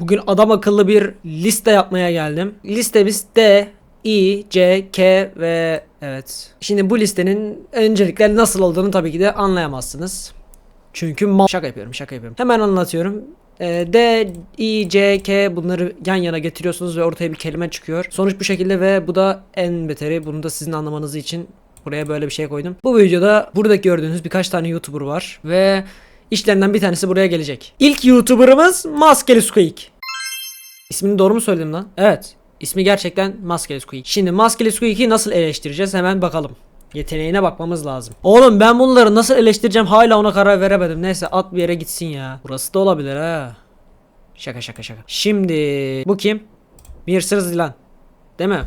Bugün adam akıllı bir liste yapmaya geldim. Listemiz D, I, C, K ve evet. Şimdi bu listenin öncelikle nasıl olduğunu tabii ki de anlayamazsınız. Çünkü ma- şaka yapıyorum şaka yapıyorum. Hemen anlatıyorum. Ee, D, I, C, K bunları yan yana getiriyorsunuz ve ortaya bir kelime çıkıyor. Sonuç bu şekilde ve bu da en beteri. Bunu da sizin anlamanız için buraya böyle bir şey koydum. Bu videoda buradaki gördüğünüz birkaç tane YouTuber var ve işlerinden bir tanesi buraya gelecek. İlk YouTuber'ımız Maskeli Squeak. İsmini doğru mu söyledim lan? Evet. İsmi gerçekten Maskeli Squeak. Şimdi Maskeli Squeak'i nasıl eleştireceğiz hemen bakalım. Yeteneğine bakmamız lazım. Oğlum ben bunları nasıl eleştireceğim hala ona karar veremedim. Neyse at bir yere gitsin ya. Burası da olabilir ha. Şaka şaka şaka. Şimdi bu kim? Mirsır Zilan. Değil mi?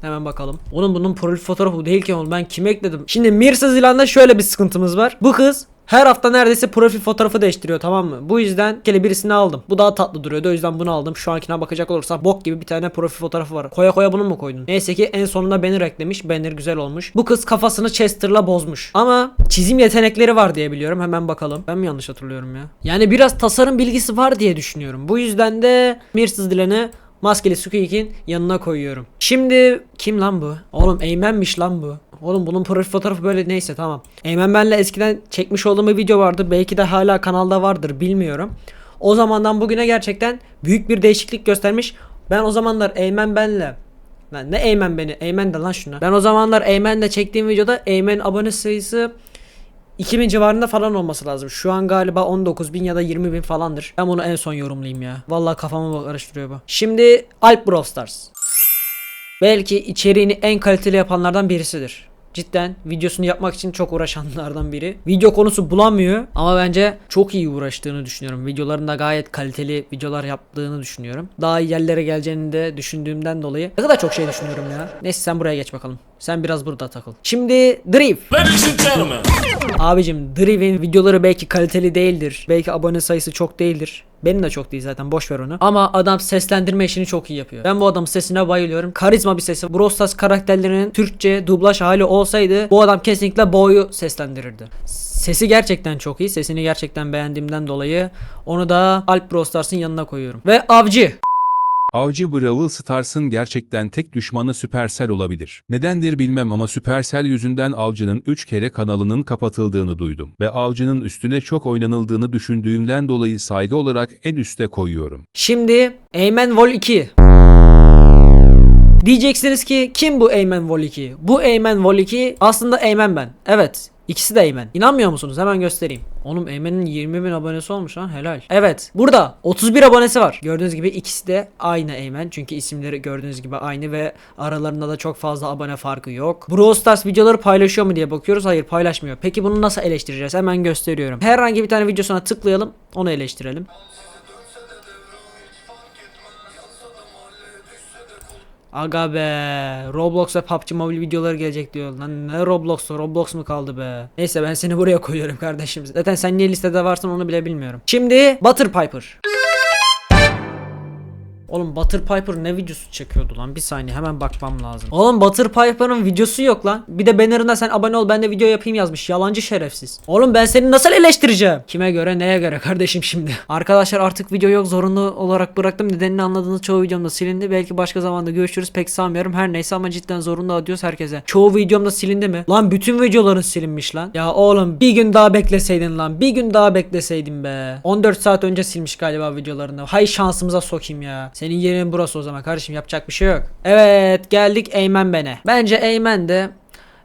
Hemen bakalım. Oğlum bunun profil fotoğrafı değil ki oğlum ben kime ekledim? Şimdi Mirsa Zilan'da şöyle bir sıkıntımız var. Bu kız her hafta neredeyse profil fotoğrafı değiştiriyor tamam mı? Bu yüzden kele birisini aldım. Bu daha tatlı duruyordu o yüzden bunu aldım. Şu ankine bakacak olursam bok gibi bir tane profil fotoğrafı var. Koya koya bunu mu koydun? Neyse ki en sonunda banner eklemiş. Banner güzel olmuş. Bu kız kafasını Chester'la bozmuş. Ama çizim yetenekleri var diye biliyorum. Hemen bakalım. Ben mi yanlış hatırlıyorum ya? Yani biraz tasarım bilgisi var diye düşünüyorum. Bu yüzden de Mirsız Dilan'ı Maskeli Squeak'in yanına koyuyorum. Şimdi kim lan bu? Oğlum Eymen'miş lan bu. Oğlum bunun profil fotoğrafı böyle neyse tamam. Eymen benle eskiden çekmiş olduğum bir video vardı. Belki de hala kanalda vardır bilmiyorum. O zamandan bugüne gerçekten büyük bir değişiklik göstermiş. Ben o zamanlar Eymen benle Lan ne Eymen beni? Eymen de lan şuna. Ben o zamanlar Eymen'le çektiğim videoda Eymen abone sayısı 2000 civarında falan olması lazım. Şu an galiba 19 bin ya da 20 bin falandır. Ben bunu en son yorumlayayım ya. Vallahi kafamı karıştırıyor bu. Şimdi Alp Brawl Stars. Belki içeriğini en kaliteli yapanlardan birisidir. Cidden videosunu yapmak için çok uğraşanlardan biri. Video konusu bulamıyor ama bence çok iyi uğraştığını düşünüyorum. Videolarında gayet kaliteli videolar yaptığını düşünüyorum. Daha iyi yerlere geleceğini de düşündüğümden dolayı. Ne kadar çok şey düşünüyorum ya. Neyse sen buraya geç bakalım. Sen biraz burada takıl. Şimdi Drift. Abicim Driven videoları belki kaliteli değildir. Belki abone sayısı çok değildir. Benim de çok değil zaten boş ver onu. Ama adam seslendirme işini çok iyi yapıyor. Ben bu adamın sesine bayılıyorum. Karizma bir sesi. Brawl Stars karakterlerinin Türkçe dublaj hali olsaydı bu adam kesinlikle Bo'yu seslendirirdi. Sesi gerçekten çok iyi. Sesini gerçekten beğendiğimden dolayı onu da Alp Brawl Stars'ın yanına koyuyorum. Ve Avcı. Avcı Brawl Stars'ın gerçekten tek düşmanı Supercell olabilir. Nedendir bilmem ama Supercell yüzünden Avcı'nın 3 kere kanalının kapatıldığını duydum. Ve Avcı'nın üstüne çok oynanıldığını düşündüğümden dolayı saygı olarak en üste koyuyorum. Şimdi Eymen Vol 2. Diyeceksiniz ki kim bu Eymen Vol 2? Bu Eymen Vol 2 aslında Eymen ben. Evet. İkisi de Eymen. İnanmıyor musunuz? Hemen göstereyim. Oğlum Eymen'in 20 bin abonesi olmuş lan helal. Evet. Burada 31 abonesi var. Gördüğünüz gibi ikisi de aynı Eymen. Çünkü isimleri gördüğünüz gibi aynı ve aralarında da çok fazla abone farkı yok. Brawl Stars videoları paylaşıyor mu diye bakıyoruz. Hayır paylaşmıyor. Peki bunu nasıl eleştireceğiz? Hemen gösteriyorum. Herhangi bir tane videosuna tıklayalım. Onu eleştirelim. Aga be Roblox ve PUBG Mobile videoları gelecek diyor. Lan ne Roblox'u Roblox mu kaldı be? Neyse ben seni buraya koyuyorum kardeşim. Zaten sen niye listede varsın onu bile bilmiyorum. Şimdi Butter Piper Oğlum Butter Piper ne videosu çekiyordu lan? Bir saniye hemen bakmam lazım. Oğlum Butter Piper'ın videosu yok lan. Bir de bannerında sen abone ol ben de video yapayım yazmış. Yalancı şerefsiz. Oğlum ben seni nasıl eleştireceğim? Kime göre neye göre kardeşim şimdi? Arkadaşlar artık video yok zorunlu olarak bıraktım. Nedenini anladığınız çoğu videomda silindi. Belki başka zamanda görüşürüz pek sanmıyorum. Her neyse ama cidden zorunlu adiyoruz herkese. Çoğu videomda silindi mi? Lan bütün videoların silinmiş lan. Ya oğlum bir gün daha bekleseydin lan. Bir gün daha bekleseydin be. 14 saat önce silmiş galiba videolarını. Hay şansımıza sokayım ya senin yerin burası o zaman kardeşim yapacak bir şey yok. Evet geldik Eymen Ben'e. Bence Eymen de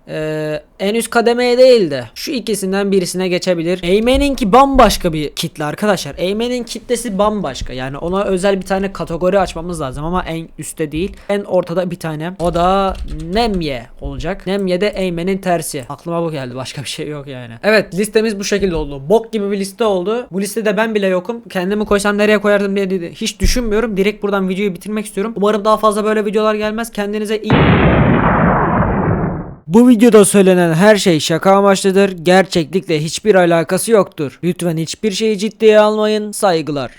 ee, en üst kademeye değil de şu ikisinden birisine geçebilir. Eymen'inki bambaşka bir kitle arkadaşlar. Eymen'in kitlesi bambaşka. Yani ona özel bir tane kategori açmamız lazım ama en üstte değil. En ortada bir tane. O da Nemye olacak. Nemye de Eymen'in tersi. Aklıma bu geldi. Başka bir şey yok yani. Evet listemiz bu şekilde oldu. Bok gibi bir liste oldu. Bu listede ben bile yokum. Kendimi koysam nereye koyardım diye hiç düşünmüyorum. Direkt buradan videoyu bitirmek istiyorum. Umarım daha fazla böyle videolar gelmez. Kendinize iyi bu videoda söylenen her şey şaka amaçlıdır. Gerçeklikle hiçbir alakası yoktur. Lütfen hiçbir şeyi ciddiye almayın. Saygılar.